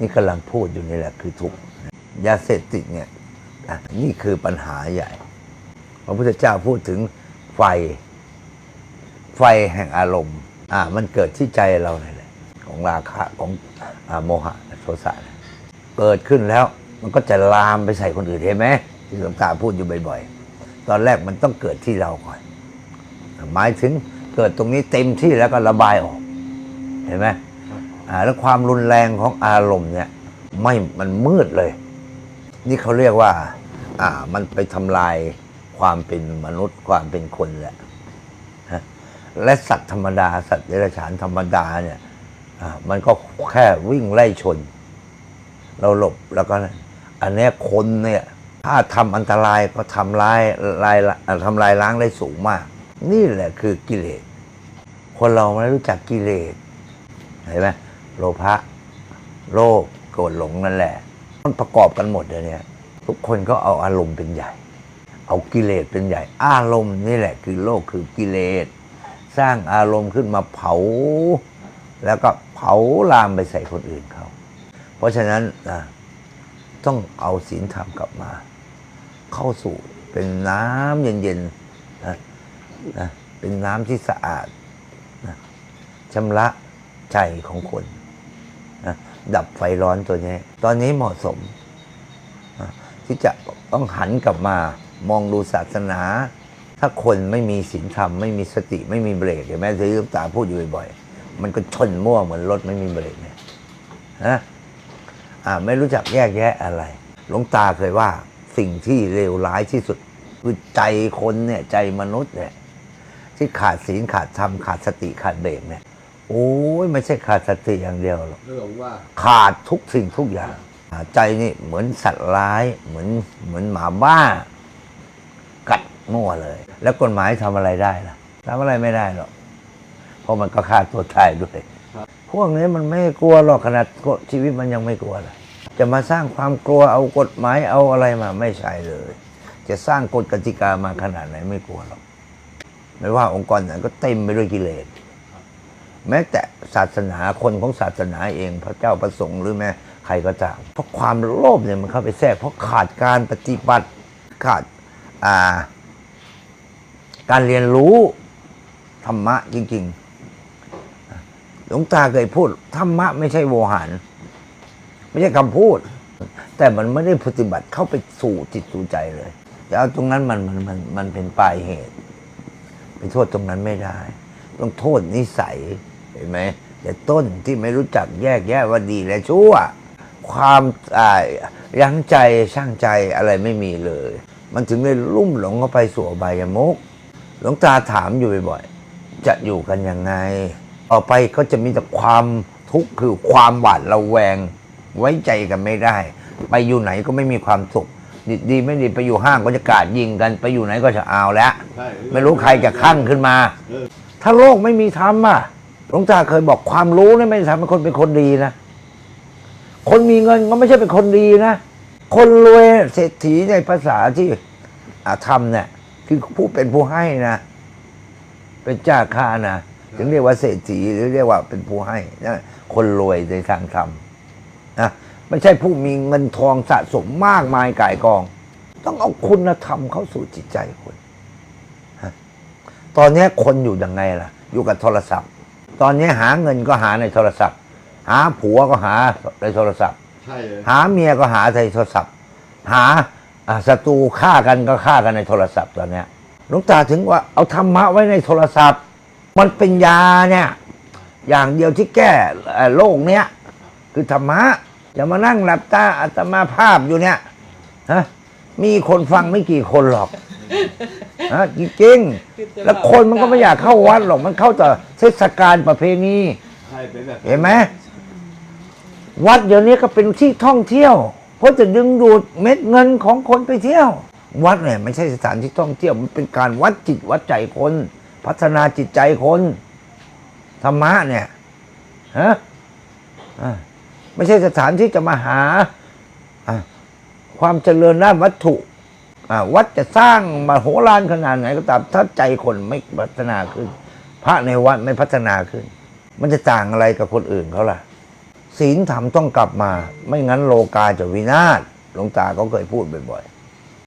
นี่กำลังพูดอยู่นี่แหละคือทุกข์ยาเสพติดเนี่ยนี่คือปัญหาใหญ่ พระพุทธเจ้าพูดถึงไฟ ไฟแห่งอารมณ์ อ่า มันเกิดที่ใจเราเนี่ยแหละ ของราคะของอโมหะโทสะเกิดขึ้นแล้ว มันก็จะลามไปใส่คนอื่นเห็นไหมที่หลวงตาพูดอยู่บ่อยๆ ตอนแรกมันต้องเกิดที่เราก่อน หมายถึงเกิดตรงนี้เต็มที่แล้วก็ระบายออก เห็นไหม แล้วความรุนแรงของอารมณ์เนี่ยไม่มันมืดเลย นี่เขาเรียกว่า อ่า มันไปทำลายความเป็นมนุษย์ความเป็นคนแหละฮะและสัตว์ธรรมดา สัตว์เดรัจฉานธรรมดาเนี่ยอ่ามันก็แค่วิ่งไล่ชน เราหลบแล้วก็อันนี้คนเนี่ย ถ้าทำอันตรายก็ทำลายลายทำลายล้างได้สูงมาก นี่แหละคือกิเลสคนเราไม่รู้จักกิเลสเห็นไหม โลภะโลภโกรธหลงนั่นแหละ มันประกอบกันหมดเลยเนี่ย ทุกคนก็เอาอารมณ์เป็นใหญ่ เอากิเลสเป็นใหญ่ อารมณ์นี่แหละ คือโลกคือกิเลส สร้างอารมณ์ขึ้นมาเผา แล้วก็เผาลามไปใส่คนอื่นเขาเพราะฉะนั้นนะต้องเอาศีลธรรมกลับมา เข้าสู่เป็นน้ำเย็นๆนะนะเป็นน้ำที่สะอาดนะชำระใจของคน ดับไฟร้อนตัวนี้ ตอนนี้เหมาะสม ที่จะต้องหันกลับมามองดูศาสนา ถ้าคนไม่มีศีลธรรม ไม่มีสติไม่มีเบรกเห็นไหมที่หลวงตาพูดอยู่บ่อยๆมันก็ชนมั่วเหมือนรถไม่มีเบรกเนี่ยนะอ่าไม่รู้จักแยกแยะอะไรหลวงตาเคยว่าสิ่งที่เลวร้ายที่สุดคือใจคนเนี่ยใจมนุษย์เนี่ยที่ขาดศีลขาดธรรมขาดสติขาดเบรกเนี่ย โอ้ยไม่ใช่ขาดสติอย่างเดียวหรอกเรื่องว่าขาดทุกสิ่งทุกอย่างอ่าใจนี่เหมือนสัตว์ร้ายเหมือนเหมือนหมาบ้า กัดมั่วเลย แล้วกฎหมายทำอะไรได้ล่ะทำอะไรไม่ได้หรอกเพราะมันก็ฆ่าตัวตายด้วยพวกนี้มันไม่กลัวหรอกขนาดชีวิตมันยังไม่กลัวเลยจะมาสร้างความกลัวเอากฎหมายเอาอะไรมาไม่ใช่เลย จะสร้างกฎกติกามาขนาดไหนไม่กลัวหรอกไม่ว่าองค์กรไหนก็เต็มไปด้วยกิเลส แม้แต่ศาสนาคนของศาสนาเองพระเจ้าประสงค์หรือแม้ใครก็ตามเพราะความโลภเนี่ยมันเข้าไปแทรกเพราะขาดการปฏิบัติขาดาการเรียนรู้ธรรมะจริง ๆ หลวงตาเคยพูดธรรมะไม่ใช่โวหารไม่ใช่คำพูด แต่มันไม่ได้ปฏิบัติเข้าไปสู่จิตสู่ใจเลยจะเอาตรงนั้นมันมันมันมันเป็นปลายเหตุ ไปโทษตรงนั้นไม่ได้ ต้องโทษนิสัย เห็นไหมแต่ต้นที่ไม่รู้จักแยกแยะว่าดีและชั่ว ความอ่ายั้งใจช่างใจอะไรไม่มีเลย มันถึงได้ลุ่มหลงเข้าไปสู่อบายมุกหลวงตาถามอยู่บ่อยๆจะอยู่กันยังไงต่อไปก็จะมีแต่ความทุกข์คือความหวาดระแวง ไว้ใจกันไม่ได้ ไปอยู่ไหนก็ไม่มีความสุขดีดีไม่ดีไปอยู่ห้างก็จะกราดยิงกัน ไปอยู่ไหนก็จะเอาแล้วใช่ไม่รู้ใครจะขั้งขึ้นมาเออถ้าโลกไม่มีธรรมอะห ลวงตาเคยบอกความรู้นี่ไม่ได้ทำให้คนเป็นคนดีนะ คนมีเงินก็ไม่ใช่เป็นคนดีนะ คนรวยเศรษฐีในภาษาที่อาธรรมเนี่ยคือผู้เป็นผู้ให้นะ เป็นเจ้าข้านะถึงเรียกว่าเศรษฐีหรือเรียกว่าเป็นผู้ให้นะคนรวยในทางธรรมนะไม่ใช่ผู้มีเงินทองสะสมมากมายก่ายกอง ต้องเอาคุณธรรมเข้าสู่จิตใจคนตอนนี้คนอยู่ยังไงล่ะ อยู่กับโทรศัพท์ ตอนนี้หาเงินก็หาในโทรศัพท์ หาผัวก็หาในโทรศัพท์ ใช่เลยหาเมียก็หาในโทรศัพท์ หาอ่าศัตรูฆ่ากันก็ฆ่ากันในโทรศัพท์ตอนเนี้ยหลวงตาถึงว่าเอาธรรมะไว้ในโทรศัพท์ มันเป็นยาเนี่ย อย่างเดียวที่แก้เอ่อโรคเนี้ยคือธรรมะอย่ามานั่งหลับตาอาตมาภาพอยู่เนี่ยฮะ มีคนฟังไม่กี่คนหรอกฮะจริงๆแล้วคนมันก็ไม่อยากเข้าวัดหรอกมันเข้าแต่เทศกาลประเพณีใช่เป็นแบบเห็นไหมวัดเดี๋ยวนี้ก็เป็นที่ท่องเที่ยว เพราะจะดึงดูดเม็ดเงินของคนไปเที่ยว วัดเนี่ยไม่ใช่สถานที่ท่องเที่ยวมันเป็นการวัดจิตวัดใจคน พัฒนาจิตใจคนธรรมะเนี่ยฮะอ่าไม่ใช่สถานที่จะมาหาอ่า ความเจริญด้านวัตถุวัดจะสร้างมาโหรานขนาดไหนก็ตามถ้าใจคนไม่พัฒนาขึ้น พระในวัดไม่พัฒนาขึ้น มันจะต่างอะไรกับคนอื่นเขาล่ะ ศีลธรรมต้องกลับมา ไม่งั้นโลกาจะวินาศหลวงตาก็เคยพูดบ่อย